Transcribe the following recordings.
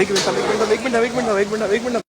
एक मिनिट एक मिनिट एक मिनिट एक मिनिट एक मिनिट एक मिनिट.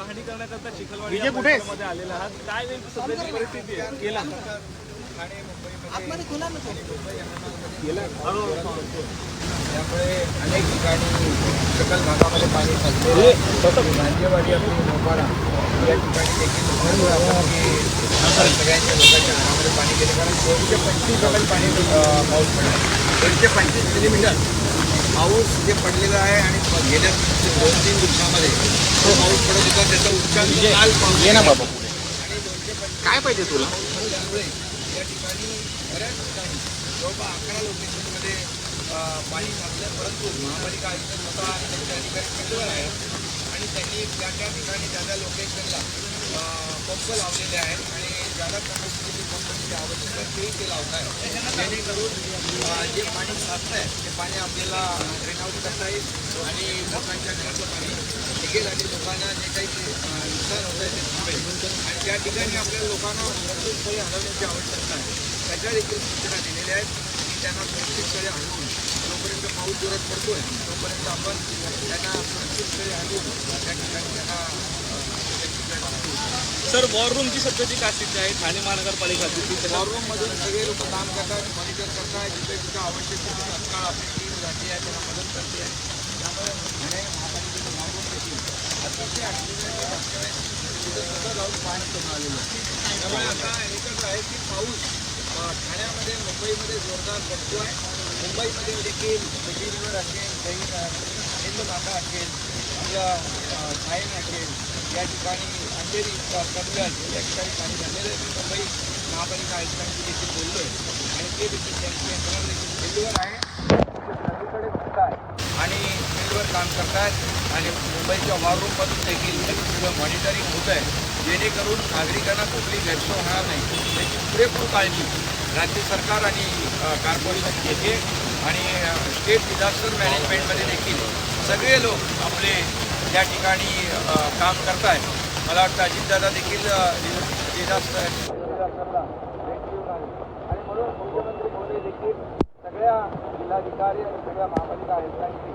पाहणी करण्याकरता चिखलवाडी या परिसरामध्ये आलेला आहात. काय नेमकी सध्याची परिस्थिती आहे? गेला त्यामुळे अनेक ठिकाणी सकल भागामध्ये पाणी साचले भांजेवाडी आपली मोपाडा या ठिकाणी देखील भरपूर आपण की सगळ्यांच्या लोकांच्या घरामध्ये पाणी गेले. कारण दोनशे पंचवीस एम पाणी अं, पाऊस पडला. दोनशे पंचवीस मिलीमीटर. पाऊस जे पडलेला आहे आणि गेल्या दोन तीन दिवसामध्ये तो पाऊस पडत होता त्याचा उच्चांक काल पाऊस ये ना बाबा आणि दोनशे पंचवीस काय पाहिजे तुला? त्यामुळे या ठिकाणी बऱ्याच ठिकाणी जवळपास अकरा लोकेशनमध्ये पाणी साचलं परंतु महापालिका आयुक्त स्वतः आणि अधिकारी आहेत. आणि त्यांनी त्या त्या ठिकाणी त्या त्या लोकेशनला पंप लावलेले आहेत. आणि ज्यादा कॅपॅसिटीचे पंपाची आवश्यकता तेही ते लावत आहे जेणेकरून जे पाणी साचलं आहे ते पाणी आपल्याला ड्रेन आउट करता येईल आणि लोकांच्या घरातलं पाणी निघेल आणि लोकांना जे काही नुकसान होत आहे ते थांबेल. आणि त्या ठिकाणी आपल्या लोकांना सुरक्षितपणे हलवण्याची आवश्यकता आहे. त्याच्या देखील सूचना दिलेल्या आहेत की त्यांना सुरक्षितपणे हलवून जोपर्यंत पाऊस जोरात पडतोय तोपर्यंत आपण त्यांना सुरक्षितपणे हलवून त्या ठिकाणी त्यांना सर वॉर रूमची सध्याची काय स्थिती आहे ठाणे महानगरपालिका तिथे वॉररूममधून सगळे लोक काम करतात मॉनिटर करतात जिथे जिथे आवश्यक तिथे तत्काळ आपली टीम जाते आहे त्यांना मदत करते आहे. त्यामुळे ठाणे महापालिकेचं वॉररूम देखील अतिशय ॲक्टिव्ह मागच्या तिथे सुद्धा जाऊन पाणी करून आलेलं आहे. त्यामुळे आता एकच आहे की पाऊस ठाण्यामध्ये मुंबईमध्ये जोरदार पडतो आहे. मुंबईमध्ये देखील मिठी रिव्हर असेल काही हिंदमाता असेल आपल्या अं, सायन असेल या ठिकाणी अंधेरी कबनर या ठिकाणी पाणी झालेलं आहे. मुंबई महापालिका आयुक्तांशी देखील बोललो आहे. आणि ते देखील त्यांची यंत्रणा देखील फील्डवर आहे. सगळीकडे आहे. आणि फील्डवर काम करतात आणि मुंबईच्या वॉररूममधून देखील सगळं मॉनिटरिंग होत आहे. जेणेकरून नागरिकांना कुठली गैरसोय होणार नाही. त्याची पुरेपूर काळजी राज्य सरकार आणि कार्पोरेशन घेते. आणि स्टेट डिझास्टर मॅनेजमेंटमध्ये देखील सगळे लोक आपले त्या ठिकाणी काम करत आहेत मला वाटतं अजितदादा देखील अ, डिझ- डिझास्टर आणि म्हणून मुख्यमंत्री महोदय देखील सगळ्या जिल्हाधिकारी आणि सगळ्या महापालिका आयुक्तांशी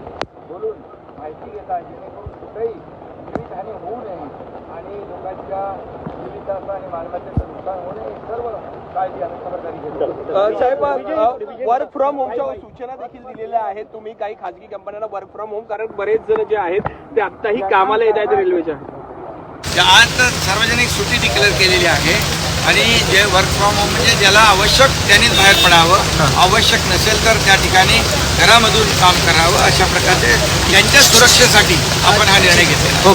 बोलून माहिती घेतात जेणेकरून कुठेही जीवितहानी होऊ नये. आणि लोकांच्या जीविताचं आणि मालमत्तेचं नुकसान होऊ नये ही सर्व काळजी आणि खबरदारी घेतो. साहेब वर्क फ्रॉम होमच्या सूचना देखील दिलेल्या आहेत. तुम्ही काही खाजगी कंपन्यांना वर्क फ्रॉम होम कारण बरेच जण जे आहेत ते आत्ताही कामाला येत आहेत रेल्वेच्या आज तर सार्वजनिक सुट्टी डिक्लेअर केलेली आहे. आणि जे वर्क फ्रॉम होम म्हणजे ज्याला आवश्यक त्यांनीच बाहेर पडावं. आवश्यक नसेल तर त्या ठिकाणी घरामधून काम करावं अशा प्रकारचे त्यांच्या सुरक्षेसाठी आपण हा निर्णय घेतलेला